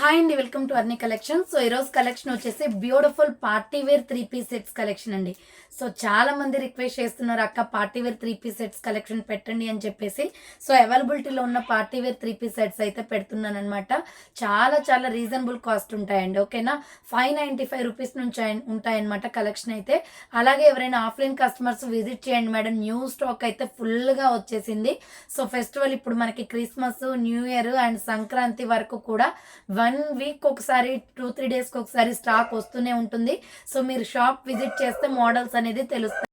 Hi అండి welcome to Arni collection so ఈరోజు collection వచ్చేసి beautiful party wear three piece sets collection అండి. So చాలా మంది రిక్వెస్ట్ చేస్తున్నారు అక్క party wear three piece sets collection పెట్టండి అని చెప్పేసి. సో అవైలబిలిటీలో ఉన్న party wear three piece sets అయితే పెడుతున్నాను అనమాట చాలా చాలా రీజనబుల్ కాస్ట్ ఉంటాయండి ఓకేనా? ఫైవ్ నైంటీ ఫైవ్ రూపీస్ నుంచి ఉంటాయన్నమాట కలెక్షన్ అయితే. అలాగే ఎవరైనా ఆఫ్లైన్ కస్టమర్స్ విజిట్ చేయండి మేడం. న్యూ స్టాక్ అయితే ఫుల్గా వచ్చేసింది. సో ఫెస్టివల్ ఇప్పుడు మనకి Christmas new year and Sankranti వరకు కూడా వన్ వీక్ ఒకసారి టూ త్రీ డేస్కి ఒకసారి స్టాక్ వస్తూనే ఉంటుంది. సో మీరు షాప్ విజిట్ చేస్తే మోడల్స్ అనేది తెలుస్తాయి.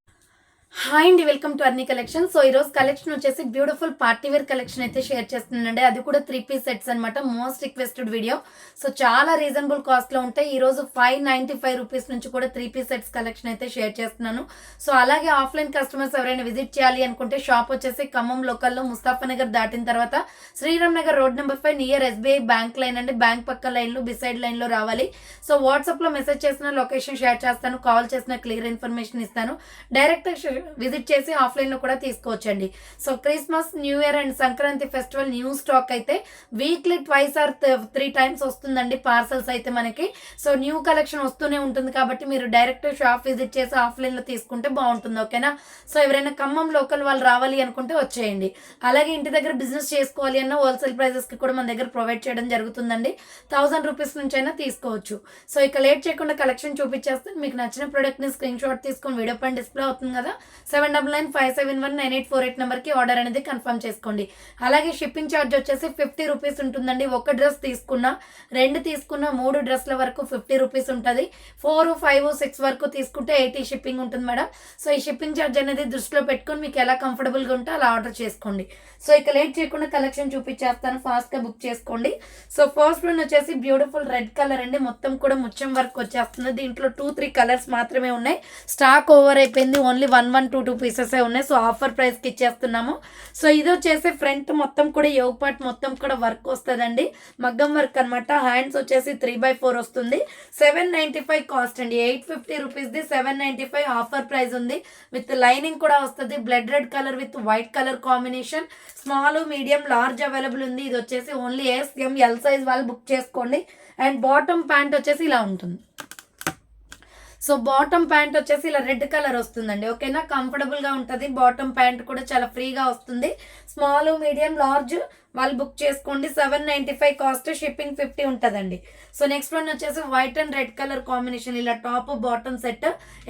హాయ్ అండి welcome to Arni collection. So ఈరోజు కలెక్షన్ వచ్చేసి బ్యూటిఫుల్ పార్టీ వేర్ కలెక్షన్ అయితే షేర్ చేస్తున్నానండి. అది కూడా త్రీ పీస్ సెట్స్ అనమాట మోస్ట్ రిక్వెస్టెడ్ వీడియో. సో చాలా రీజనబుల్ కాస్ట్లో ఉంటాయి. ఈ రోజు ఫైవ్ నైంటీ ఫైవ్ రూపీస్ నుంచి కూడా త్రీ పీస్ సెట్స్ కలెక్షన్ అయితే షేర్ చేస్తున్నాను. సో అలాగే ఆఫ్లైన్ కస్టమర్స్ ఎవరైనా విజిట్ చేయాలి అనుకుంటే షాప్ వచ్చేసి ఖమ్మం లోకల్లో ముస్తాఫా నగర్ దాటిన తర్వాత Sriram Nagar road number five near SBI bank line అండి. బ్యాంక్ పక్క లైన్లో బిసైడ్ లైన్లో రావాలి. సో వాట్సాప్లో మెసేజ్ చేసిన లొకేషన్ షేర్ చేస్తాను. కాల్ చేసిన క్లియర్ ఇన్ఫర్మేషన్ ఇస్తాను. డైరెక్ట్ విజిట్ చేసి ఆఫ్లైన్లో కూడా తీసుకోవచ్చండి. So Christmas new year and Sankranti festival new stock అయితే weekly twice or three times వస్తుందండి పార్సల్స్ అయితే మనకి. సో న్యూ కలెక్షన్ వస్తూనే ఉంటుంది కాబట్టి మీరు డైరెక్ట్ షాప్ విజిట్ చేసి ఆఫ్లైన్లో తీసుకుంటే బాగుంటుంది ఓకేనా? సో ఎవరైనా ఖమ్మం లోకల్ వాళ్ళు రావాలి అనుకుంటే వచ్చేయండి. అలాగే ఇంటి దగ్గర బిజినెస్ చేసుకోవాలి అన్న హోల్సేల్ ప్రైజెస్కి కూడా మన దగ్గర ప్రొవైడ్ చేయడం జరుగుతుందండి. థౌసండ్ రూపీస్ నుంచి అయినా తీసుకోవచ్చు. సో ఇక లేట్ చేయకుండా కలెక్షన్ చూపించేస్తే మీకు నచ్చిన ప్రోడక్ట్ని స్క్రీన్ షాట్ తీసుకొని వీడియో పైన డిస్ప్లే అవుతుంది కదా. Seven double nine five seven one nine eight four eight నెంబర్కి ఆర్డర్ అనేది కన్ఫర్మ్ చేసుకోండి. అలాగే షిప్పింగ్ ఛార్జ్ వచ్చేసి ఫిఫ్టీ రూపీస్ ఉంటుందండి. ఒక డ్రెస్ తీసుకున్న రెండు తీసుకున్న మూడు డ్రెస్ల వరకు ఫిఫ్టీ రూపీస్ ఉంటుంది. ఫోర్ ఫైవ్ సిక్స్ వరకు తీసుకుంటే ఎయిటీ షిప్పింగ్ ఉంటుంది మేడం. సో ఈ షిప్పింగ్ ఛార్జ్ అనేది దృష్టిలో పెట్టుకొని మీకు ఎలా కంఫర్టబుల్గా ఉంటే అలా ఆర్డర్ చేసుకోండి. సో ఇక లేట్ చేయకుండా కలెక్షన్ చూపించేస్తాను. ఫాస్ట్గా బుక్ చేసుకోండి. సో ఫస్ట్ వన్ వచ్చేసి బ్యూటిఫుల్ రెడ్ కలర్ అండి. మొత్తం కూడా ముచ్చం వర్క్ వచ్చేస్తుంది. దీంట్లో టూ త్రీ కలర్స్ మాత్రమే ఉన్నాయి. స్టాక్ ఓవర్ అయిపోయింది. Only one one two two pieces ఉన్నాయి. సో ఆఫర్ ప్రైస్కి ఇచ్చేస్తున్నాము. సో ఇది వచ్చేసి ఫ్రంట్ మొత్తం కూడా యోగ్ పార్ట్ మొత్తం కూడా వర్క్ వస్తుందండి. మగ్గం వర్క్ అనమాట హ్యాండ్స్ వచ్చేసి త్రీ బై ఫోర్ వస్తుంది. సెవెన్ నైంటీ ఫైవ్ కాస్ట్ అండి. Eight fifty రూపీస్ది seven ninety five offer price ఉంది. విత్ లైనింగ్ కూడా వస్తుంది. Blood red colour with white colour combination small medium large available ఉంది. ఇది వచ్చేసి only S M L size వాళ్ళు book చేసుకోండి. అండ్ బాటమ్ ప్యాంట్ వచ్చేసి ఇలా ఉంటుంది. సో బాటమ్ ప్యాంట్ వచ్చేసి ఇలా రెడ్ కలర్ వస్తుందండి ఓకేనా? కంఫర్టబుల్గా ఉంటుంది. బాటమ్ ప్యాంట్ కూడా చాలా ఫ్రీగా వస్తుంది. స్మాల్ మీడియం లార్జ్ వాళ్ళు బుక్ చేసుకోండి. Seven ninety five cost shipping fifty ఉంటుందండి. సో నెక్స్ట్ వన్ వచ్చేసి white and red colour combination ఇలా top bottom set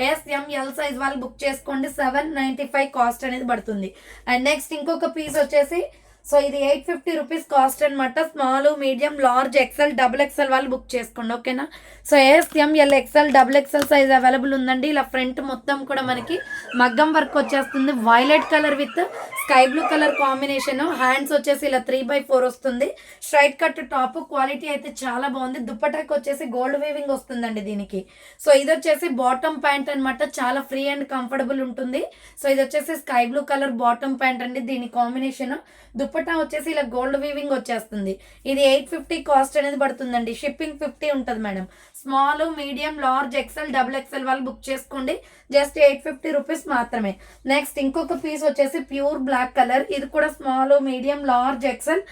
S M L L size వాళ్ళు బుక్ చేసుకోండి. సెవెన్ నైంటీ ఫైవ్ కాస్ట్ అనేది పడుతుంది. And next ఇంకొక పీస్ వచ్చేసి సో ఇది ఎయిట్ ఫిఫ్టీ రూపీస్ కాస్ట్ అనమాట small medium large XL double XL వాళ్ళు బుక్ చేసుకోండి ఓకేనా? So S M L XL double XL size available ఉందండి. ఇలా ఫ్రంట్ మొత్తం కూడా మనకి మగ్గం వర్క్ వచ్చేస్తుంది. Violet colour with sky blue colour combination hands వచ్చేసి ఇలా త్రీ బై ఫోర్ వస్తుంది. స్ట్రైట్ కట్ టాప్ క్వాలిటీ అయితే చాలా బాగుంది. దుప్పటాకి వచ్చేసి గోల్డ్ వీవింగ్ వస్తుందండి దీనికి. సో ఇది వచ్చేసి బాటమ్ ప్యాంట్ అన్నమాట. చాలా ఫ్రీ అండ్ కంఫర్టబుల్ ఉంటుంది. సో ఇది వచ్చేసి sky blue colour bottom pant అండి. దీని కాంబినేషన్ దుప్ప దుప్పటా వచ్చేసి ఇలా గోల్డ్ వీవింగ్ వచ్చేస్తుంది. ఇది ఎయిట్ ఫిఫ్టీ కాస్ట్ అనేది పడుతుందండి. షిప్పింగ్ ఫిఫ్టీ ఉంటుంది madam. Small medium large XL double XL వాళ్ళు బుక్ చేసుకోండి. జస్ట్ ఎయిట్ ఫిఫ్టీ రూపీస్ మాత్రమే. నెక్స్ట్ ఇంకొక పీస్ వచ్చేసి ప్యూర్ బ్లాక్ కలర్ ఇది కూడా small medium large XL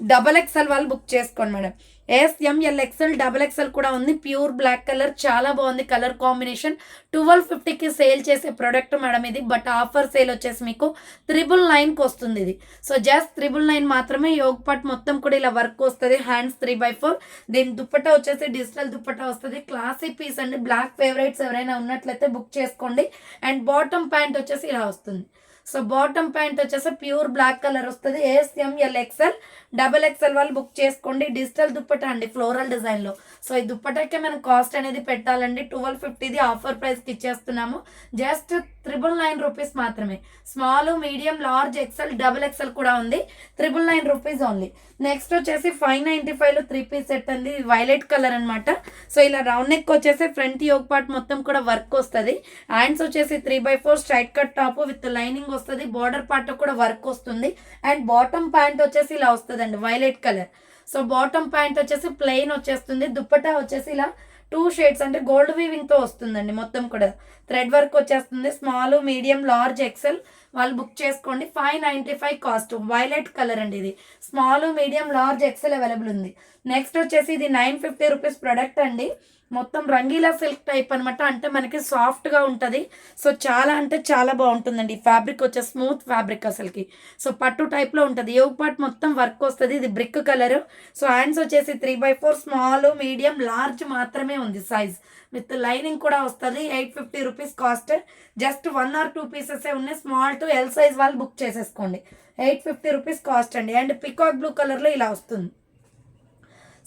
double XL వాళ్ళు బుక్ చేసుకోండి madam. S M L XL double XL కూడా ఉంది. ప్యూర్ బ్లాక్ కలర్ చాలా బాగుంది కలర్ కాంబినేషన్. ట్వెల్వ్ ఫిఫ్టీకి సేల్ చేసే ప్రోడక్ట్ మేడం ఇది బట్ ఆఫర్ సేల్ వచ్చేసి మీకు త్రిబుల్ నైన్కి వస్తుంది ఇది. సో జస్ట్ త్రిబుల్ నైన్ మాత్రమే యోగ్ పాట్ మొత్తం కూడా ఇలా వర్క్ వస్తుంది. Hands three by four. దీని దుప్పట వచ్చేసి డిజిటల్ దుప్పట వస్తుంది. క్లాసిక్ పీస్ అండి. బ్లాక్ ఫేవరెట్స్ ఎవరైనా ఉన్నట్లయితే బుక్ చేసుకోండి. అండ్ బాటమ్ ప్యాంట్ వచ్చేసి ఇలా వస్తుంది. సో బాటమ్ ప్యాంట్ వచ్చేసి ప్యూర్ బ్లాక్ కలర్ వస్తుంది. A S M L XL double XL వాళ్ళు బుక్ చేసుకోండి. డిజిటల్ దుప్పట అండి ఫ్లోరల్ డిజైన్లో సో ఈ దుప్పటకే మనం కాస్ట్ అనేది పెట్టాలండి. ట్వెల్వ్ ఫిఫ్టీది ఆఫర్ ప్రైస్కి ఇచ్చేస్తున్నాము. జస్ట్ త్రిబుల్ నైన్ రూపీస్ మాత్రమే. Small medium large XL double XL కూడా ఉంది. Triple nine rupees only. Next వచ్చేసి ఫైవ్ నైంటీ ఫైవ్లో త్రీ పీస్ సెట్ అండి. వైలెట్ కలర్ అనమాట సో ఇలా రౌండ్ నెక్ వచ్చేసి ఫ్రంట్ యోగ్ పార్ట్ మొత్తం కూడా వర్క్ వస్తుంది. హ్యాండ్స్ వచ్చేసి three by four straight cut top with lining వస్తుంది బార్డర్ పార్ట్ కూడా వర్క్ వస్తుంది. అండ్ బాటమ్ ప్యాంట్ వచ్చేసి ఇలా వస్తుందండి violet colour so bottom pant వచ్చేసి ప్లెయిన్ వచ్చేస్తుంది దుప్పటా వచ్చేసి ఇలా టూ షేడ్స్ అంటే గోల్డ్ వీవింగ్తో వస్తుందండి మొత్తం కూడా. థ్రెడ్ వర్క్ వచ్చేస్తుంది స్మాల్ మీడియం లార్జ్ ఎక్సెల్ వాళ్ళు బుక్ చేసుకోండి five ninety five cost violet colour అండి ఇది. Small medium large XL available ఉంది. నెక్స్ట్ వచ్చేసి ఇది నైన్ ఫిఫ్టీ రూపీస్ ప్రొడక్ట్ అండి. మొత్తం రంగీలా సిల్క్ టైప్ అనమాట అంటే మనకి సాఫ్ట్గా ఉంటుంది. సో చాలా అంటే చాలా బాగుంటుందండి. ఈ ఫ్యాబ్రిక్ వచ్చే స్మూత్ ఫ్యాబ్రిక్ అసలుకి. సో పట్టు టైప్లో ఉంటుంది. ఏ పార్ట్ మొత్తం వర్క్ వస్తుంది. ఇది బ్రిక్ కలర్ సో హ్యాండ్స్ వచ్చేసి three by four small medium large మాత్రమే ఉంది సైజ్ విత్ లైనింగ్ కూడా వస్తుంది. Eight fifty rupees cost just one or two pieces ఉన్నాయి. స్మాల్ టు ఎల్ సైజ్ వాళ్ళు బుక్ చేసేసుకోండి. ఎయిట్ ఫిఫ్టీ రూపీస్ కాస్ట్ అండి. And peacock blue కలర్లో ఇలా వస్తుంది.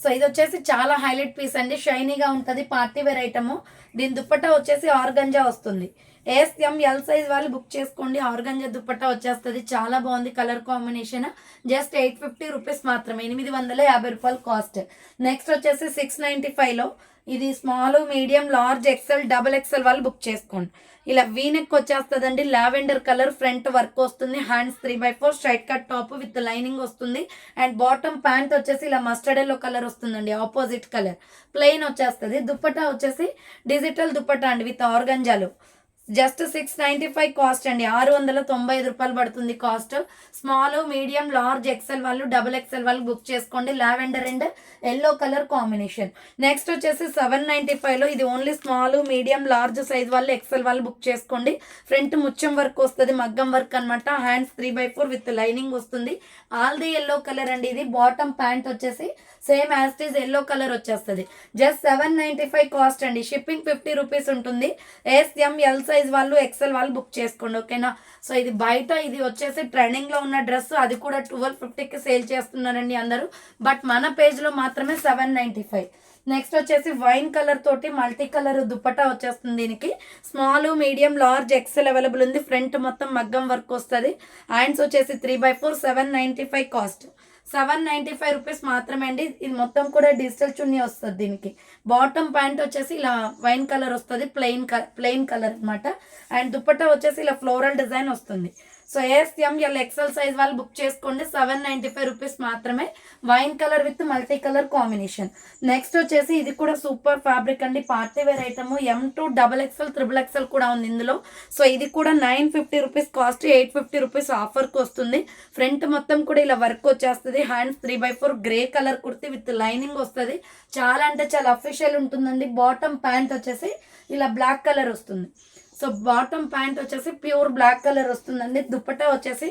సో ఇది వచ్చేసి చాలా హైలైట్ పీస్ అండి. షైనీగా ఉంటుంది పార్టీ వేర్ ఐటమ్. దీని దుప్పట్టా వచ్చేసి ఆర్గంజా వస్తుంది. A S M L size వాళ్ళు బుక్ చేసుకోండి. ఆర్గంజా దుప్పట్టా వచ్చేస్తుంది. చాలా బాగుంది colour combination. Just eight fifty rupees మాత్రమే. ఎనిమిది వందల యాభై రూపాయలు కాస్ట్. నెక్స్ట్ వచ్చేసి సిక్స్ నైంటీ ఫైవ్లో ఇది small medium large XL double XL వాళ్ళు బుక్ చేసుకోండి. ఇలా వీనెక్ వచ్చేస్తుందండి. లావెండర్ కలర్ ఫ్రంట్ వర్క్ వస్తుంది. Hands three by four straight cut top with lining వస్తుంది. అండ్ బాటమ్ ప్యాంట్ వచ్చేసి ఇలా మస్టర్డ్ ఎల్లో కలర్ వస్తుందండి. ఆపోజిట్ కలర్ ప్లెయిన్ వచ్చేస్తుంది. దుప్పటా వచ్చేసి డిజిటల్ దుప్పటా అండి. With ఆర్గంజాలు just six ninety five cost అండి. ఆరు వందల తొంభై ఐదు రూపాయలు పడుతుంది cost. Small medium large XL వాళ్ళు డబుల్ ఎక్సెల్ వాళ్ళు బుక్ చేసుకోండి. Lavender and yellow colour combination. Next వచ్చేసి సెవెన్ నైంటీ ఫైవ్లో ఇది only small medium large size వాళ్ళు ఎక్సెల్ వాళ్ళు బుక్ చేసుకోండి. ఫ్రంట్ ముచ్చం వర్క్ వస్తుంది మగ్గం వర్క్ అనమాట hands three by four with lining వస్తుంది. ఆల్ ది ఎల్లో కలర్ అండి ఇది. బాటమ్ ప్యాంట్ వచ్చేసి same as it is yellow colour వచ్చేస్తుంది. Just seven ninety five cost అండి. షిప్పింగ్ ఫిఫ్టీ రూపీస్ ఉంటుంది. ఎస్ఎం ఎల్ సైజ్ వాళ్ళు ఎక్సెల్ వాళ్ళు బుక్ చేసుకోండి ఓకేనా? సో ఇది బయట ఇది వచ్చేసి ట్రెండింగ్లో ఉన్న డ్రెస్ అది కూడా ట్వెల్వ్ ఫిఫ్టీకి సేల్ చేస్తున్నారండి అందరూ. బట్ మన పేజ్లో మాత్రమే సెవెన్ నైంటీ ఫైవ్ నెక్స్ట్ వచ్చేసి వైన్ కలర్ తోటి మల్టీ కలర్ దుప్పటా వచ్చేస్తుంది దీనికి. Small medium large XL available ఉంది. ఫ్రంట్ మొత్తం మగ్గం వర్క్ వస్తుంది. హ్యాండ్స్ వచ్చేసి three by four seven ninety five cost seven ninety five rupees మాత్రమే అండి ఇది మొత్తం కూడా డిజిటల్ చున్నీ వస్తుంది దీనికి. బాటమ్ ప్యాంట్ వచ్చేసి ఇలా వైన్ కలర్ వస్తుంది ప్లెయిన్ కలర్ ప్లెయిన్ కలర్ అనమాట అండ్ దుప్పట్టా వచ్చేసి ఇలా ఫ్లోరల్ డిజైన్ వస్తుంది. So S M L XL size వాళ్ళు బుక్ చేసుకోండి. సెవెన్ నైంటీ ఫైవ్ రూపీస్ మాత్రమే. Wine colour with multi colour combination next వచ్చేసి ఇది కూడా సూపర్ ఫ్యాబ్రిక్ అండి. Party wear item M to double XL triple XL కూడా ఉంది ఇందులో. సో ఇది కూడా nine fifty rupees cost eight fifty rupees ఆఫర్కి వస్తుంది. ఫ్రంట్ మొత్తం కూడా ఇలా వర్క్ వచ్చేస్తుంది. Hands three by four grey colour kurti with lining వస్తుంది. చాలా అంటే చాలా అఫీషియల్ ఉంటుందండి. బాటమ్ ప్యాంట్ వచ్చేసి ఇలా బ్లాక్ కలర్ వస్తుంది. సో బాటమ్ ప్యాంట్ వచ్చేసి ప్యూర్ బ్లాక్ కలర్ వస్తుందండి. దుప్పటా వచ్చేసి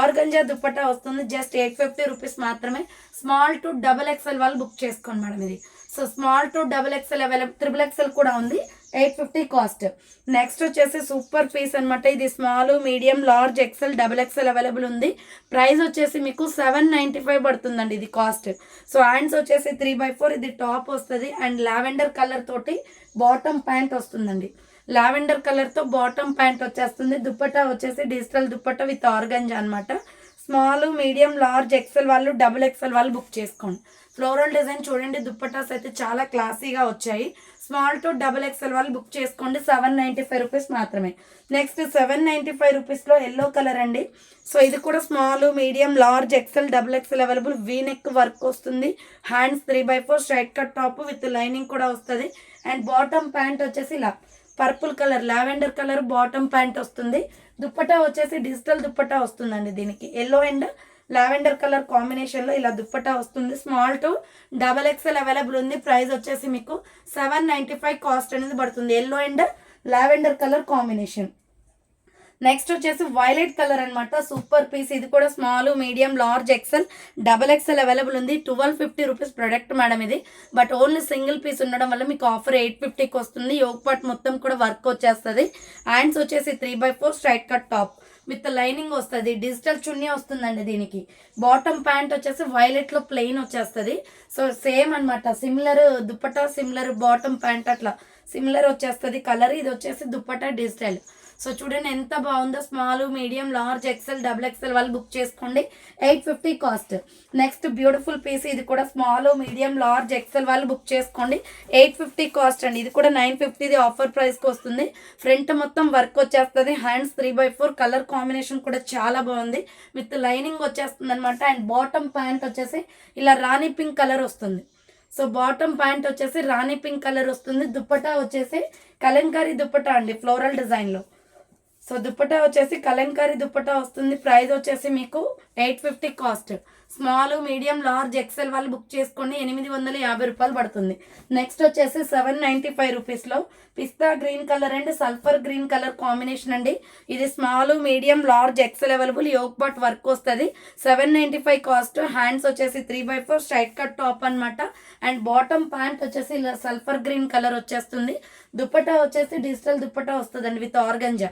ఆర్గంజా దుప్పటా వస్తుంది. జస్ట్ ఎయిట్ ఫిఫ్టీ రూపీస్ మాత్రమే. స్మాల్ టు డబల్ ఎక్స్ఎల్ వాళ్ళు బుక్ చేసుకోండి మేడం ఇది. So small to double XL available triple XL కూడా ఉంది. Eight fifty cost. నెక్స్ట్ వచ్చేసి సూపర్ పీస్ అనమాట ఇది small medium large XL double XL available ఉంది. ప్రైస్ వచ్చేసి మీకు సెవెన్ నైంటీ ఫైవ్ పడుతుందండి ఇది కాస్ట్. సో హ్యాండ్స్ వచ్చేసి త్రీ బై ఫోర్. ఇది టాప్ వస్తుంది. అండ్ లావెండర్ కలర్ తోటి బాటమ్ ప్యాంట్ వస్తుందండి. లావెండర్ కలర్తో బాటమ్ ప్యాంట్ వచ్చేస్తుంది. దుప్పట్టా వచ్చేసి డిజిటల్ దుప్పట్ట విత్ ఆర్గంజా అనమాట స్మాల్ మీడియం లార్జ్ ఎక్సెల్ వాళ్ళు డబుల్ ఎక్సెల్ వాళ్ళు బుక్ చేసుకోండి. ఫ్లోరల్ డిజైన్ చూడండి. దుప్పటాస్ అయితే చాలా క్లాసీగా వచ్చాయి. స్మాల్ టు డబుల్ ఎక్సెల్ వాళ్ళు బుక్ చేసుకోండి. సెవెన్ నైంటీ ఫైవ్ రూపీస్ మాత్రమే. నెక్స్ట్ సెవెన్ నైంటీ ఫైవ్ రూపీస్లో ఎల్లో కలర్ అండి. సో ఇది కూడా small medium large XL double XL available. V neck work వస్తుంది. Hands three by four straight cut top with lining కూడా వస్తుంది. And bottom pant వచ్చేసి ఇలా. Purple colour lavender colour bottom pant వస్తుంది. దుప్పటా వచ్చేసి డిజిటల్ దుప్పటా వస్తుందండి దీనికి. ఎల్లో అండ్ లావెండర్ కలర్ కాంబినేషన్లో ఇలా దుప్పటా వస్తుంది. Small to double XL available ఉంది. ప్రైస్ వచ్చేసి మీకు సెవెన్ నైంటీ ఫైవ్ కాస్ట్ అనేది పడుతుంది. Yellow and lavender colour combination. Next వచ్చేసి వైలెట్ కలర్ అనమాట సూపర్ పీస్ ఇది కూడా small medium large XL double XL available ఉంది. Twelve fifty rupees product madam ఇది. బట్ ఓన్లీ సింగిల్ పీస్ ఉండడం వల్ల మీకు ఆఫర్ ఎయిట్ ఫిఫ్టీకి వస్తుంది. యోగ్ పార్ట్ మొత్తం కూడా వర్క్ వచ్చేస్తుంది. హ్యాండ్స్ వచ్చేసి three by four straight cut top with lining వస్తుంది. డిజిటల్ చున్నీ వస్తుందండి దీనికి. బాటమ్ ప్యాంట్ వచ్చేసి వైలెట్లో ప్లెయిన్ వచ్చేస్తుంది. సో సేమ్ అనమాట similar dupatta similar bottom pant అట్లా. సిమిలర్ వచ్చేస్తుంది. కలర్ ఇది వచ్చేసి దుప్పటా డిజిటల్ సో చూడండి ఎంత బాగుందో small medium large XL double XL వాళ్ళు బుక్ చేసుకోండి. Eight fifty cost. Next beautiful piece ఇది కూడా స్మాల్ మీడియం లార్జ్ ఎక్సెల్ వాళ్ళు బుక్ చేసుకోండి. ఎయిట్ ఫిఫ్టీ కాస్ట్ అండి. ఇది కూడా నైన్ ఫిఫ్టీది ఆఫర్ ప్రైస్కి వస్తుంది. ఫ్రంట్ మొత్తం వర్క్ వచ్చేస్తుంది. Hands three by four. Colour combination కూడా చాలా బాగుంది. విత్ లైనింగ్ వచ్చేస్తుంది అనమాట అండ్ బాటమ్ ప్యాంట్ వచ్చేసి ఇలా రాణి పింక్ కలర్ వస్తుంది. సో బాటమ్ ప్యాంట్ వచ్చేసి రాణి పింక్ కలర్ వస్తుంది. దుప్పటా వచ్చేసి కలంకారీ దుప్పటా అండి ఫ్లోరల్ డిజైన్లో. సో దుప్పటా వచ్చేసి కలంకారీ దుప్పటా వస్తుంది. ప్రైస్ వచ్చేసి మీకు eight fifty cost. Small medium large XL వాళ్ళు బుక్ చేసుకోండి ఎనిమిది వందల యాభై రూపాయలు పడుతుంది. నెక్స్ట్ వచ్చేసి సెవెన్ నైంటీ ఫైవ్ రూపీస్లో pista green colour and sulphur green colour combination అండి. ఇది small medium large XL available yoke part work వస్తుంది. Seven ninety five cost. Hands వచ్చేసి three by four straight cut top అనమాట and bottom pant వచ్చేసి sulphur green colour వచ్చేస్తుంది. దుప్పటా వచ్చేసి digital dupatta వస్తుందండి with organza.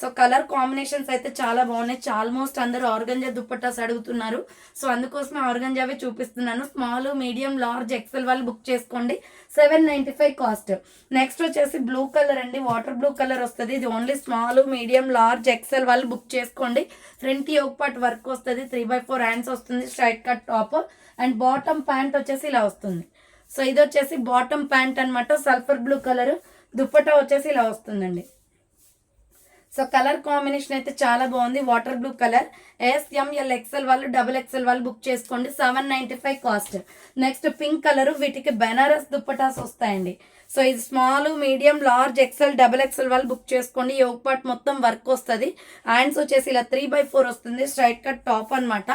So colour combinations అయితే చాలా బాగున్నాయి. ఆల్మోస్ట్ అందరూ ఆర్గంజా దుప్పట్టాస్ అడుగుతున్నారు. సో అందుకోసమే ఆర్గంజావే చూపిస్తున్నాను. స్మాల్ మీడియం లార్జ్ ఎక్సెల్ వాళ్ళు బుక్ చేసుకోండి. Seven ninety five cost next వచ్చేసి బ్లూ కలర్ అండి. వాటర్ బ్లూ కలర్ వస్తుంది. ఇది only small medium large XL వాళ్ళు బుక్ చేసుకోండి. ఫ్రంట్ యోగ్ పార్ట్ వర్క్ వస్తుంది. త్రీ బై ఫోర్ హ్యాండ్స్ వస్తుంది. Straight cut top and bottom pant వచ్చేసి ఇలా వస్తుంది. సో ఇది వచ్చేసి బాటమ్ ప్యాంట్ అనమాట సల్ఫర్ బ్లూ కలర్ దుప్పటా వచ్చేసి ఇలా వస్తుందండి. సో కలర్ కాంబినేషన్ అయితే చాలా బాగుంది. Water blue colour. S M L XL వాళ్ళు డబుల్ ఎక్స్ఎల్ వాళ్ళు బుక్ చేసుకోండి. Seven ninety five cost. Next pink colour వీటికి బెనారస్ దుప్పటాస్ వస్తాయండి. సో ఇది small medium large XL double XL వాళ్ళు బుక్ చేసుకోండి. యోగ్ పార్ట్ మొత్తం వర్క్ వస్తుంది. హ్యాండ్స్ వచ్చేసి ఇలా త్రీ బై ఫోర్ వస్తుంది. స్ట్రైట్ కట్ టాప్ అన్నమాట.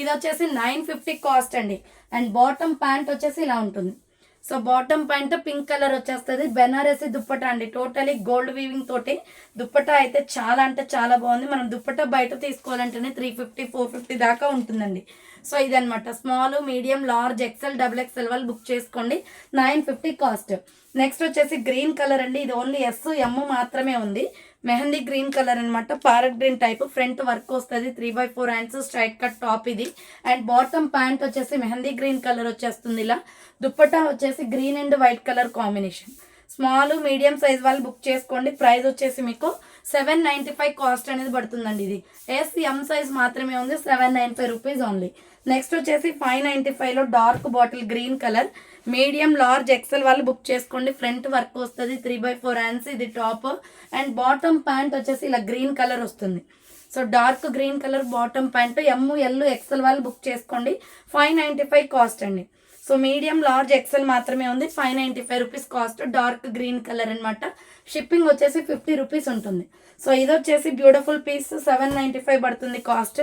ఇది వచ్చేసి నైన్ ఫిఫ్టీ కాస్ట్ అండి. అండ్ బాటమ్ ప్యాంట్ వచ్చేసి ఇలా ఉంటుంది. So bottom pant pink colour వచ్చేస్తుంది. బెనారసీ దుప్పటా అండి. టోటలీ గోల్డ్ వీవింగ్ తోటి దుప్పటా అయితే చాలా అంటే చాలా బాగుంది. మనం దుప్పటా బయట తీసుకోవాలంటేనే త్రీ ఫిఫ్టీ ఫోర్ ఫిఫ్టీ దాకా ఉంటుందండి. సో ఇదనమాట small medium large XL double XL వాళ్ళు బుక్ చేసుకోండి. నైన్ ఫిఫ్టీ కాస్ట్ నెక్స్ట్ వచ్చేసి గ్రీన్ కలర్ అండి. ఇది ఓన్లీ ఎస్ ఎమ్ మాత్రమే ఉంది. మెహందీ గ్రీన్ కలర్ అనమాట parrot green type. Front work వస్తుంది. Three by four hands straight cut top ఇది. అండ్ బాటమ్ ప్యాంట్ వచ్చేసి మెహందీ గ్రీన్ కలర్ వచ్చేస్తుంది ఇలా. దుప్పటా వచ్చేసి green and white colour combination. Small medium size వాళ్ళు బుక్ చేసుకోండి. ప్రైస్ వచ్చేసి మీకు సెవెన్ నైంటీ ఫైవ్ కాస్ట్ అనేది పడుతుందండి ఇది. ఎస్ ఎం సైజ్ మాత్రమే ఉంది. Seven nine five rupees only. Next వచ్చేసి ఫైవ్ నైంటీ ఫైవ్లో dark bottle green colour medium large XL వాళ్ళు బుక్ చేసుకోండి. ఫ్రంట్ వర్క్ వస్తుంది త్రీ బై ఫోర్ హ్యాండ్స్ ఇది టాప్ అండ్ బాటమ్ ప్యాంట్ వచ్చేసి ఇలా గ్రీన్ కలర్ వస్తుంది. So dark green colour bottom pant M L XL వాళ్ళు book చేసుకోండి. ఫైవ్ నైంటీ ఫైవ్ కాస్ట్ అండి. సో మీడియం లార్జ్ ఎక్సెల్ మాత్రమే ఉంది. Five ninety five rupees cost dark green colour అనమాట shipping వచ్చేసి ఫిఫ్టీ రూపీస్ ఉంటుంది. So ఇది వచ్చేసి beautiful piece seven ninety five పడుతుంది cost.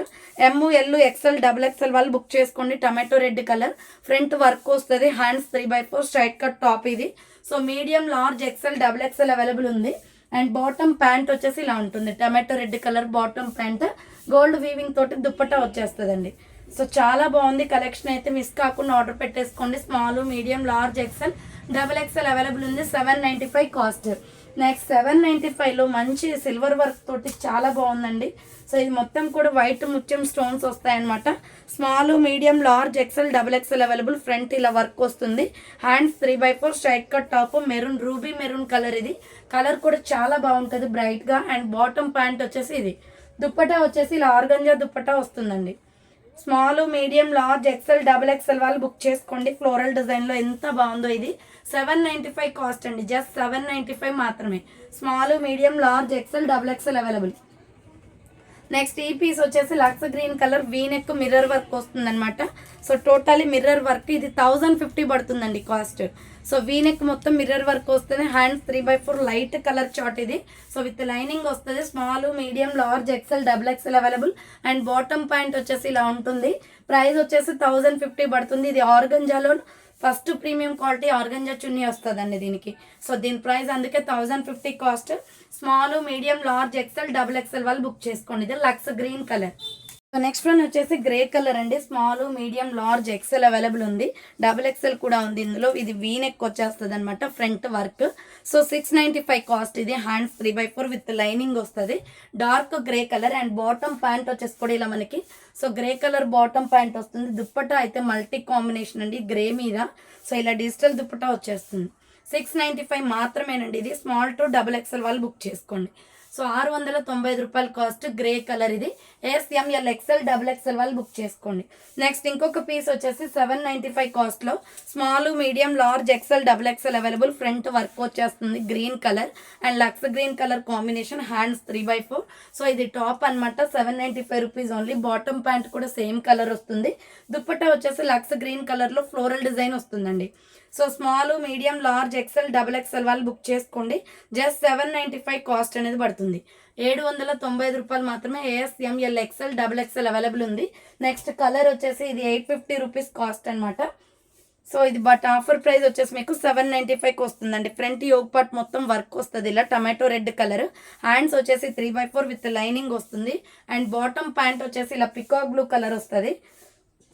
M L XL double XL వాళ్ళు బుక్ చేసుకోండి. Tomato red colour front work వస్తుంది. Hands three by four straight cut top ఇది. So medium large XL double XL available ఉంది. And bottom pant వచ్చేసి ఇలా ఉంటుంది. Tomato red colour bottom pant gold weaving తోటి దుప్పట్టా వచ్చేస్తుందండి. సో చాలా బాగుంది కలెక్షన్ అయితే. మిస్ కాకుండా ఆర్డర్ పెట్టేసుకోండి. Small medium large XL double XL available ఉంది. Seven ninety five cost next seven ninety ఫైవ్లో మంచి సిల్వర్ వర్క్ తోటి చాలా బాగుందండి. సో ఇది మొత్తం కూడా వైట్ ముత్యం స్టోన్స్ వస్తాయన్నమాట. Small medium large XL double XL available front ఇలా వర్క్ వస్తుంది. Hands three by four straight cut top maroon ruby maroon colour ఇది. కలర్ కూడా చాలా బాగుంటుంది బ్రైట్గా అండ్ బాటమ్ ప్యాంట్ వచ్చేసి ఇది. దుప్పటా వచ్చేసి ఇలా ఆర్గంజా దుప్పటా వస్తుందండి. Small medium large XL double XL వాళ్ళు బుక్ చేసుకోండి. ఫ్లోరల్ డిజైన్లో ఎంత బాగుందో ఇది. సెవెన్ నైంటీ ఫైవ్ కాస్ట్ అండి. జస్ట్ సెవెన్ నైంటీ ఫైవ్ మాత్రమే. Small medium large XL double XL available. Next ఈ పీస్ వచ్చేసి lux green colour V neck mirror work వస్తుంది అనమాట సో టోటలీ మిర్రర్ వర్క్ ఇది థౌజండ్ ఫిఫ్టీ పడుతుందండి కాస్ట్. సో వీనెక్ మొత్తం mirror work వస్తుంది. Hands three by four light colour chat ఇది. So with lining వస్తుంది. Small medium large XL double XL available. And bottom point వచ్చేసి ఇలా ఉంటుంది. Price వచ్చేసి థౌజండ్ ఫిఫ్టీ పడుతుంది. ఇది ఆర్గంజాలో first premium quality organza chunni వస్తుందండి దీనికి. సో దీని ప్రైస్ అందుకే thousand fifty cost. Small medium large XL double XL వాళ్ళు బుక్ చేసుకోండి. ఇది lux green colour. So next one వచ్చేసి గ్రే కలర్ అండి. Small medium large XL available ఉంది. డబుల్ ఎక్సెల్ కూడా ఉంది ఇందులో. ఇది వీనెక్ వచ్చేస్తుంది అనమాట front work. So six ninety five cost ఇది hands three by four with lining వస్తుంది. Dark grey colour and bottom pant వచ్చేసి కూడా ఇలా మనకి. So grey colour bottom pant వస్తుంది. దుప్పటా అయితే మల్టీ కాంబినేషన్ అండి గ్రే మీద. సో ఇలా డిజిటల్ దుప్పటా వచ్చేస్తుంది. సిక్స్ నైంటీ ఫైవ్ మాత్రమేనండి ఇది. స్మాల్ టు డబుల్ ఎక్సెల్ వాళ్ళు బుక్ చేసుకోండి. సో ఆరు వందల తొంభై ఐదు రూపాయల కాస్ట్ గ్రే కలర్ ఇది. S M L XL double XL వాళ్ళు బుక్ చేసుకోండి. నెక్స్ట్ ఇంకొక పీస్ వచ్చేసి సెవెన్ నైంటీ ఫైవ్ కాస్ట్లో small medium large XL double XL available front work వచ్చేస్తుంది green colour. And lux green colour combination hands three by four. So ఇది top అనమాట seven ninety five rupees only bottom pant కూడా same colour వస్తుంది. దుప్పట్టా వచ్చేసి Lux green కలర్లో floral design వస్తుందండి. So small medium large XL double XL వాళ్ళు book చేసుకోండి. Just seven ninety five cost అనేది పడుతుంది. ఏడు వందల తొంభై ఐదు రూపాయలు మాత్రమే A S M L XL double XL available ఉంది. నెక్స్ట్ కలర్ వచ్చేసి ఇది ఎయిట్ ఫిఫ్టీ రూపీస్ కాస్ట్ అనమాట సో ఇది బట్ ఆఫర్ ప్రైస్ వచ్చేసి మీకు సెవెన్ నైంటీ ఫైవ్కి వస్తుందండి. ఫ్రంట్ యోగ్ పార్ట్ మొత్తం వర్క్ వస్తుంది. ఇలా టమాటో రెడ్ కలర్. హ్యాండ్స్ వచ్చేసి three by four with lining వస్తుంది. అండ్ బాటమ్ ప్యాంట్ వచ్చేసి ఇలా పికాక్ బ్లూ కలర్ వస్తుంది.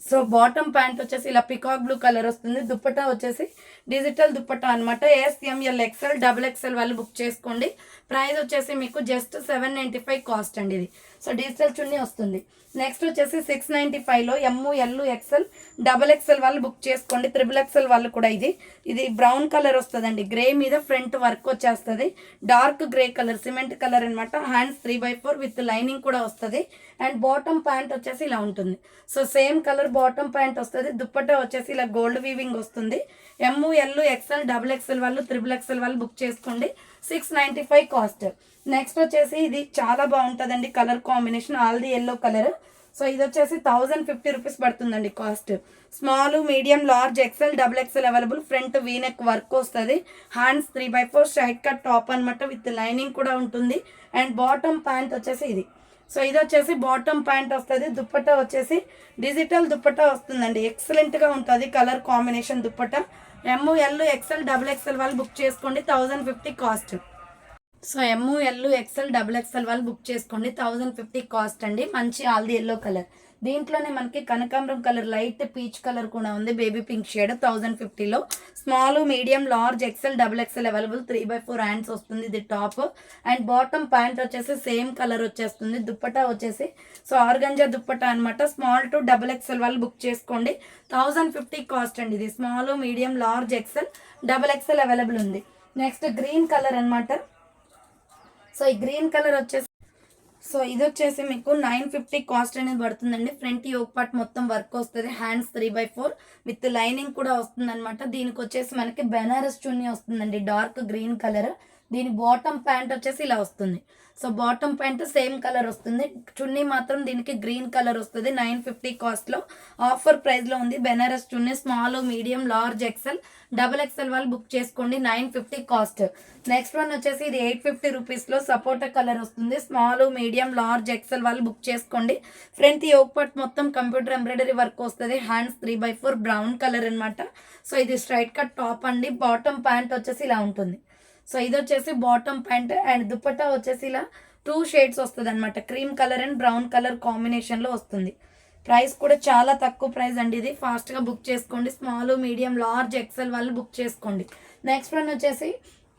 సో బాటమ్ ప్యాంట్ వచ్చేసి ఇలా పికాక్ బ్లూ కలర్ వస్తుంది. దుప్పటా వచ్చేసి డిజిటల్ దుప్పటా అనమాట S M L XL double XL వాళ్ళు బుక్ చేసుకోండి. ప్రైస్ వచ్చేసి మీకు just seven ninety five cost అండి ఇది. సో డిజిటల్ చున్నీ వస్తుంది. నెక్స్ట్ వచ్చేసి సిక్స్ నైంటీ ఫైవ్లో M L XL double XL వాళ్ళు బుక్ చేసుకోండి త్రిబుల్ ఎక్స్ఎల్ వాళ్ళు కూడా ఇది. ఇది బ్రౌన్ కలర్ వస్తుందండి. గ్రే మీద ఫ్రంట్ వర్క్ వచ్చేస్తుంది. Dark grey colour cement colour అనమాట hands three by four with lining కూడా వస్తుంది. అండ్ బాటమ్ ప్యాంట్ వచ్చేసి ఇలా ఉంటుంది. So same colour bottom pant వస్తుంది. దుప్పట్టా వచ్చేసి ఇలా గోల్డ్ వీవింగ్ వస్తుంది. M L XL double XL వాళ్ళు త్రిబుల్ ఎక్స్ఎల్ వాళ్ళు బుక్ చేసుకోండి. Six ninety five cost. Next వచ్చేసి ఇది చాలా బాగుంటుందండి colour combination. Haldi yellow colour. So ఇది వచ్చేసి థౌజండ్ ఫిఫ్టీ రూపీస్ పడుతుందండి cost. Small medium large XL double XL available. Front V neck work వస్తుంది. Hands three by four straight cut top అనమాట with lining కూడా ఉంటుంది. అండ్ బాటమ్ ప్యాంట్ వచ్చేసి ఇది. So ఇది వచ్చేసి బాటమ్ ప్యాంట్ వస్తుంది. దుప్పట వచ్చేసి డిజిటల్ దుప్పట వస్తుందండి. ఎక్సలెంట్గా ఉంటుంది colour combination dupatta. M L L XL double XL వాళ్ళు బుక్ చేసుకోండి. Thousand fifty cost. So M L XL double XL వాళ్ళు బుక్ చేసుకోండి. థౌజండ్ ఫిఫ్టీ కాస్ట్ అండి. మంచి ఆల్ది ఎల్లో కలర్ దీంట్లోనే మనకి కనకాంబరం కలర్ లైట్ పీచ్ కలర్ కూడా ఉంది. బేబీ పింక్ షేడ్ థౌజండ్ ఫిఫ్టీలో small medium large XL double XL available three by four hands వస్తుంది ఇది టాప్ అండ్ బాటమ్ ప్యాంట్ వచ్చేసి సేమ్ కలర్ వచ్చేస్తుంది. దుప్పటా వచ్చేసి సో ఆర్గంజా దుప్పటా అనమాట స్మాల్ టు డబుల్ ఎక్సెల్ వాళ్ళు బుక్ చేసుకోండి. థౌజండ్ ఫిఫ్టీ కాస్ట్ అండి ఇది. Small medium large XL double XL available ఉంది. నెక్స్ట్ గ్రీన్ కలర్ అనమాట సో ఈ గ్రీన్ కలర్ వచ్చేసి సో ఇది వచ్చేసి మీకు నైన్ ఫిఫ్టీ కాస్ట్ అనేది పడుతుందండి. ఫ్రంట్ యోగ్ పార్ట్ మొత్తం వర్క్ వస్తుంది. Hands three by four with lining కూడా వస్తుంది అనమాట దీనికి వచ్చేసి మనకి బెనారస్ చున్నీ వస్తుందండి డార్క్ గ్రీన్ కలర్. దీని బాటమ్ ప్యాంట్ వచ్చేసి ఇలా వస్తుంది. So bottom pant same colour వస్తుంది. చున్నీ మాత్రం దీనికి గ్రీన్ కలర్ వస్తుంది. నైన్ ఫిఫ్టీ కాస్ట్లో ఆఫర్ ప్రైస్లో ఉంది. Banaras chunni small medium large XL. Double XL వాళ్ళు బుక్ చేసుకోండి. Nine fifty cost. Next one వచ్చేసి ఇది ఎయిట్ ఫిఫ్టీ రూపీస్లో సపోటా కలర్ వస్తుంది. స్మాల్ మీడియం లార్జ్ ఎక్సెల్ వాళ్ళు బుక్ చేసుకోండి. ఫ్రంట్ యోగ్ పట్ మొత్తం కంప్యూటర్ ఎంబ్రాయిడరీ వర్క్ వస్తుంది. Hands three by four brown colour అనమాట సో ఇది స్ట్రైట్ కట్ టాప్ అండి. బాటమ్ ప్యాంట్ వచ్చేసి ఇలా ఉంటుంది. సో ఇది వచ్చేసి బాటమ్ ప్యాంట్ అండ్ దుపట్టా వచ్చేసి ఇలా టూ షేడ్స్ వస్తుంది అనమాట cream colour and brown colour కాంబినేషన్లో వస్తుంది. ప్రైస్ కూడా చాలా తక్కువ ప్రైస్ అండి ఇది. ఫాస్ట్గా బుక్ చేసుకోండి. స్మాల్ మీడియం లార్జ్ ఎక్సెల్ వాళ్ళు బుక్ చేసుకోండి. నెక్స్ట్ వన్ వచ్చేసి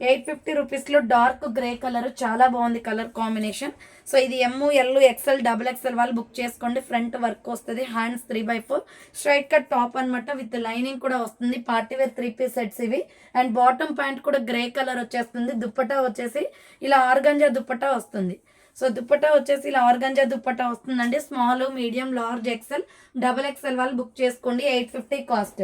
ఎయిట్ ఫిఫ్టీ రూపీస్లో డార్క్ గ్రే కలర్ చాలా బాగుంది కలర్ కాంబినేషన్. సో ఇది M L XL double XL వాళ్ళు బుక్ చేసుకోండి. ఫ్రంట్ వర్క్ వస్తుంది hands three by four straight cut top అనమాట విత్ లైనింగ్ కూడా వస్తుంది. Party wear three piece sets ఇవి. అండ్ బాటమ్ ప్యాంట్ కూడా గ్రే కలర్ వచ్చేస్తుంది దుప్పటా వచ్చేసి ఇలా ఆర్గంజా దుప్పటా వస్తుంది. సో దుప్పటా వచ్చేసి ఇలా ఆర్గంజా దుప్పటా వస్తుందండి. Small medium large XL double XL వాళ్ళు బుక్ చేసుకోండి. Eight fifty cost.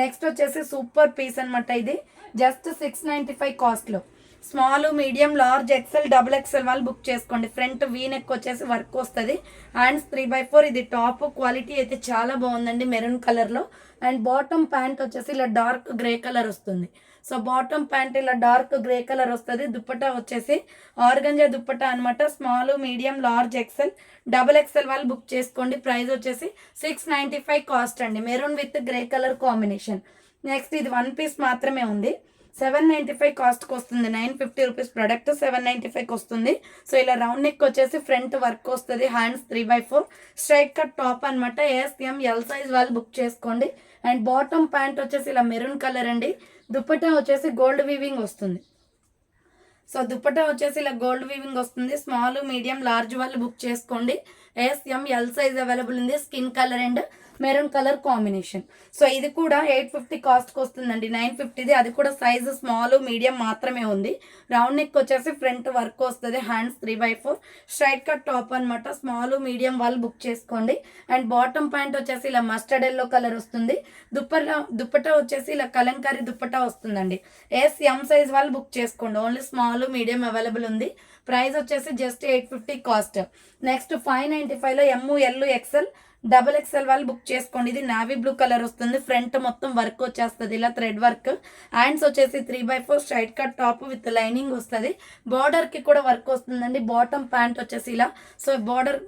నెక్స్ట్ వచ్చేసి సూపర్ పీస్ అనమాట ఇది. జస్ట్ సిక్స్ నైంటీ ఫైవ్ కాస్ట్లో small medium large XL double XL వాళ్ళు బుక్ చేసుకోండి. ఫ్రంట్ వీ నెక్ వచ్చేసి వర్క్ వస్తుంది. అండ్ త్రీ బై ఫోర్ ఇది టాప్. క్వాలిటీ అయితే చాలా బాగుందండి మెరూన్ కలర్లో. అండ్ బాటమ్ ప్యాంట్ వచ్చేసి ఇలా డార్క్ గ్రే కలర్ వస్తుంది. సో బాటమ్ ప్యాంట్ ఇలా డార్క్ గ్రే కలర్ వస్తుంది. దుప్పటా వచ్చేసి ఆర్గంజా దుప్పటా అనమాట small medium large XL. Double XL వాళ్ళు బుక్ చేసుకోండి. ప్రైస్ వచ్చేసి సిక్స్ నైంటీ ఫైవ్ కాస్ట్ అండి. Maroon with grey colour combination. Next ఇది వన్ పీస్ మాత్రమే ఉంది. సెవెన్ నైంటీ ఫైవ్ కాస్ట్కి వస్తుంది. Nine fifty rupees product seven ninety ఫైవ్కి వస్తుంది. సో ఇలా రౌండ్ నెక్ వచ్చేసి ఫ్రంట్ వర్క్ వస్తుంది. Hands three by four straight cut top అనమాట ఎస్ఎం ఎల్ సైజ్ వాళ్ళు బుక్ చేసుకోండి. అండ్ బాటమ్ ప్యాంట్ వచ్చేసి ఇలా మెరూన్ కలర్ అండి. దుప్పటా వచ్చేసి గోల్డ్ వీవింగ్ వస్తుంది. సో దుప్పటా వచ్చేసి ఇలా గోల్డ్ వీవింగ్ వస్తుంది. స్మాల్ మీడియం లార్జ్ వాళ్ళు బుక్ చేసుకోండి. S M L size available ఉంది. Skin colour and maroon colour combination so ఇది కూడా ఎయిట్ ఫిఫ్టీ కాస్ట్కి వస్తుందండి. నైన్ ఫిఫ్టీది అది కూడా సైజు స్మాల్ మీడియం మాత్రమే ఉంది. రౌండ్ నెక్ వచ్చేసి ఫ్రంట్ వర్క్ వస్తుంది. Hands three by four straight cut top అనమాట స్మాల్ మీడియం వాళ్ళు బుక్ చేసుకోండి. అండ్ బాటమ్ ప్యాంట్ వచ్చేసి ఇలా మస్టర్డ్ ఎల్లో కలర్ వస్తుంది. దుప్పట దుప్పట వచ్చేసి ఇలా కలంకారీ దుప్పట వస్తుందండి. ఎస్ ఎం సైజ్ వాళ్ళు బుక్ చేసుకోండి. ఓన్లీ స్మాల్ మీడియం అవైలబుల్ ఉంది. ప్రైస్ వచ్చేసి just eight fifty cost. Next five ninety ఫైవ్లో M L XL double XL వాళ్ళు బుక్ చేసుకోండి. ఇది నావీ బ్లూ కలర్ వస్తుంది. ఫ్రంట్ మొత్తం వర్క్ వచ్చేస్తుంది. ఇలా థ్రెడ్ వర్క్. హ్యాండ్స్ వచ్చేసి three by four straight cut top with lining వస్తుంది. బార్డర్కి కూడా వర్క్ వస్తుందండి. బాటమ్ ప్యాంట్ వచ్చేసి ఇలా. సో బార్డర్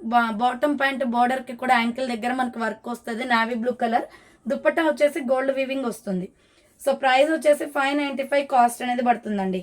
బాటమ్ ప్యాంట్ బార్డర్కి కూడా యాంకిల్ దగ్గర మనకు వర్క్ వస్తుంది. Navy blue colour. దుప్పట్టా వచ్చేసి గోల్డ్ వీవింగ్ వస్తుంది. సో ప్రైస్ వచ్చేసి ఫైవ్ నైంటీ ఫైవ్ కాస్ట్ అనేది పడుతుందండి.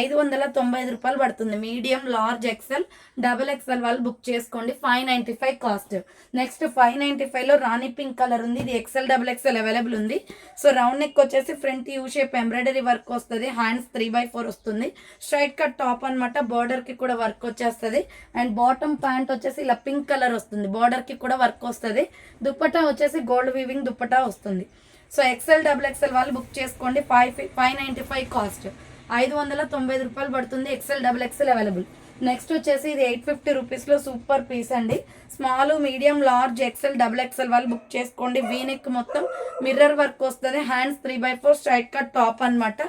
ఐదు వందల తొంభై ఐదు రూపాయలు పడుతుంది. Medium large XL double XL వాళ్ళు బుక్ చేసుకోండి. Five ninety five cost. Next five ninety ఫైవ్లో రాణి పింక్ కలర్ ఉంది. ఇది ఎక్సెల్ డబుల్ ఎక్సెల్ అవైలబుల్ ఉంది. సో రౌండ్ నెక్ వచ్చేసి front U shape embroidery work వస్తుంది. హ్యాండ్స్ త్రీ బై ఫోర్ వస్తుంది. Straight cut top అనమాట బార్డర్కి కూడా వర్క్ వచ్చేస్తుంది. అండ్ బాటమ్ ప్యాంట్ వచ్చేసి ఇలా పింక్ కలర్ వస్తుంది. బార్డర్కి కూడా వర్క్ వస్తుంది. దుప్పటా వచ్చేసి గోల్డ్ వీవింగ్ దుప్పటా వస్తుంది. సో ఎక్సెల్ డబుల్ ఎక్సెల్ వాళ్ళు బుక్ చేసుకోండి. Five five ninety five cost. ఐదు వందల తొంభై ఐదు రూపాయలు పడుతుంది XL double XL available next వచ్చేసి ఇది ఎయిట్ ఫిఫ్టీ రూపీస్లో సూపర్ పీస్ అండి. Small medium large XL double XL వాళ్ళు బుక్ చేసుకోండి. వీనెక్ మొత్తం మిర్రర్ వర్క్ వస్తుంది. Hands three by four straight cut top అనమాట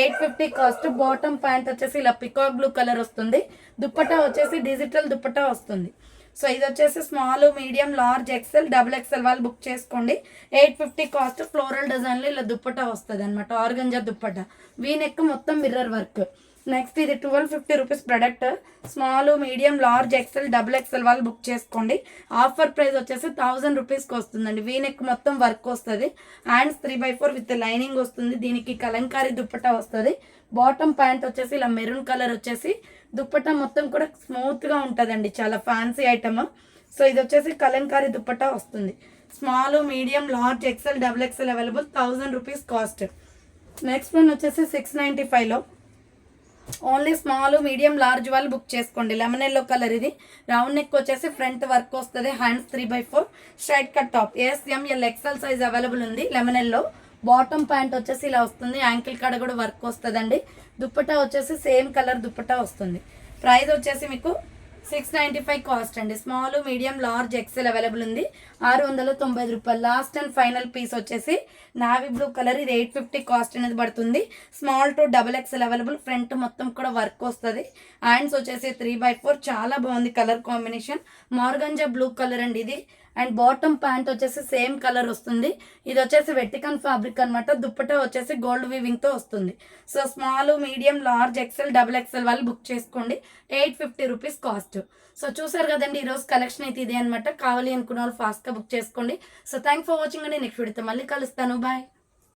eight fifty cost bottom pant వచ్చేసి ఇలా పికాక్ బ్లూ కలర్ వస్తుంది. దుప్పటా వచ్చేసి డిజిటల్ దుప్పటా వస్తుంది. సో ఇది వచ్చేసి small medium large XL double XL వాళ్ళు బుక్ చేసుకోండి. ఎయిట్ ఫిఫ్టీ కాస్ట్ ఫ్లోరల్ డిజైన్లో ఇలా దుప్పట వస్తుంది అనమాట ఆర్గంజా దుప్పట. వీ నెక్ మొత్తం మిర్రర్ వర్క్. నెక్స్ట్ ఇది twelve fifty rupees product small medium large XL double XL వాళ్ళు బుక్ చేసుకోండి. ఆఫర్ ప్రైస్ వచ్చేసి థౌజండ్ రూపీస్కి వస్తుందండి. వీ నెక్ మొత్తం వర్క్ వస్తుంది. Hands three by four with lining వస్తుంది. దీనికి కలంకారీ దుప్పటా వస్తుంది. బాటమ్ ప్యాంట్ వచ్చేసి ఇలా మెరూన్ కలర్ వచ్చేసి దుప్పటా మొత్తం కూడా స్మూత్గా ఉంటుందండి. చాలా ఫ్యాన్సీ ఐటమ్ సో ఇది వచ్చేసి కలంకారీ దుప్పటా వస్తుంది. Small medium large XL double XL available thousand rupees cost next one వచ్చేసి సిక్స్ నైంటీ ఫైవ్లో ఓన్లీ స్మాల్ మీడియం లార్జ్ వాళ్ళు బుక్ చేసుకోండి. లెమన్ ఎల్లో కలర్ ఇది. రౌండ్ నెక్ వచ్చేసి ఫ్రంట్ వర్క్ వస్తుంది. Hands three by four. Straight cut top. S M L XL size available ఉంది. Lemon yellow. Bottom pant వచ్చేసి ఇలా వస్తుంది. యాంకిల్ కాడ కూడా వర్క్ వస్తుందండి. దుప్పటా వచ్చేసి సేమ్ కలర్ దుప్పటా వస్తుంది. ప్రైస్ వచ్చేసి మీకు సిక్స్ నైంటీ ఫైవ్ కాస్ట్ అండి. Small medium large XL available ఉంది. ఆరు వందల తొంభై ఐదు రూపాయలు లాస్ట్ అండ్ ఫైనల్ పీస్ వచ్చేసి నావీ బ్లూ కలర్. ఇది ఎయిట్ ఫిఫ్టీ కాస్ట్ అనేది పడుతుంది. Small to double XL available. Front మొత్తం కూడా వర్క్ వస్తుంది. హ్యాండ్స్ వచ్చేసి త్రీ బై ఫోర్. చాలా బాగుంది కలర్ కాంబినేషన్. మార్గంజా బ్లూ కలర్ అండి ఇది. అండ్ బాటమ్ ప్యాంట్ వచ్చేసి సేమ్ కలర్ వస్తుంది. ఇది వచ్చేసి వెట్టికన్ ఫ్యాబ్రిక్ అనమాట దుప్పట వచ్చేసి గోల్డ్ వీవింగ్తో వస్తుంది. So small medium large XL double XL వాళ్ళు బుక్ చేసుకోండి. Eight fifty rupees cost. So చూసారు కదండి ఈరోజు కలెక్షన్ అయితే ఇదే అనమాట కావాలి అనుకున్న వాళ్ళు ఫాస్ట్గా బుక్ చేసుకోండి. సో థ్యాంక్ ఫర్ వాచింగ్ అండి. నెక్స్ట్ వీడియోతో మళ్ళీ కలుస్తాను. బాయ్.